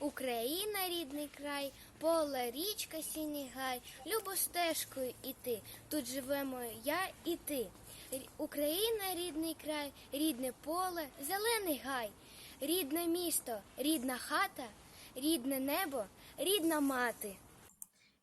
Україна, рідний край, поле, річка, сіній гай, любо стежкою іти. Тут живемо я і ти. Україна, рідний край, рідне поле, зелений гай, рідне місто, рідна хата, рідне небо, рідна мати.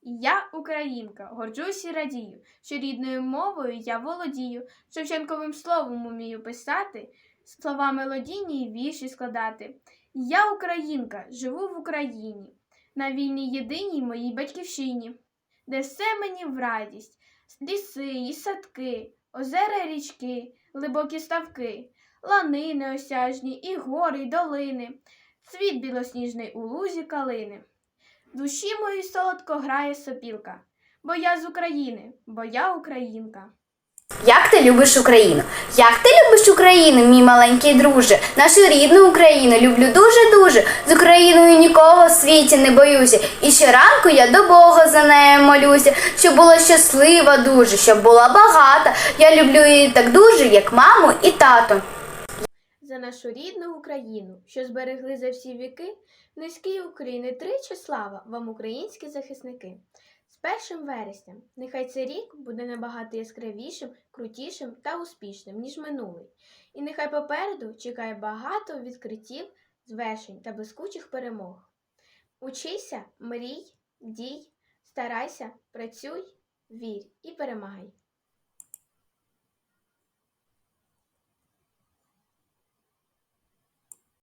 Я українка, горджусь і радію, що рідною мовою я володію, Шевченковим словом умію писати, слова мелодійні й вірші складати. Я українка, живу в Україні, на вільній єдиній моїй батьківщині, де все мені в радість, ліси і садки, озера річки, глибокі ставки, лани неосяжні, і гори, й долини, цвіт білосніжний у лузі калини. Душі моїй солодко грає сопілка, бо я з України, бо я українка. Як ти любиш Україну? Як ти любиш Україну, мій маленький друже? Нашу рідну Україну люблю дуже-дуже. З Україною нікого в світі не боюся. І щоранку я до Бога за нею молюся, щоб була щаслива дуже, щоб була багата. Я люблю її так дуже, як маму і тато. За нашу рідну Україну, що зберегли за всі віки, низький України тричі слава вам, українські захисники. Першим вересням нехай цей рік буде набагато яскравішим, крутішим та успішним, ніж минулий. І нехай попереду чекає багато відкриттів, звершень та блискучих перемог. Учися, мрій, дій, старайся, працюй, вір і перемагай.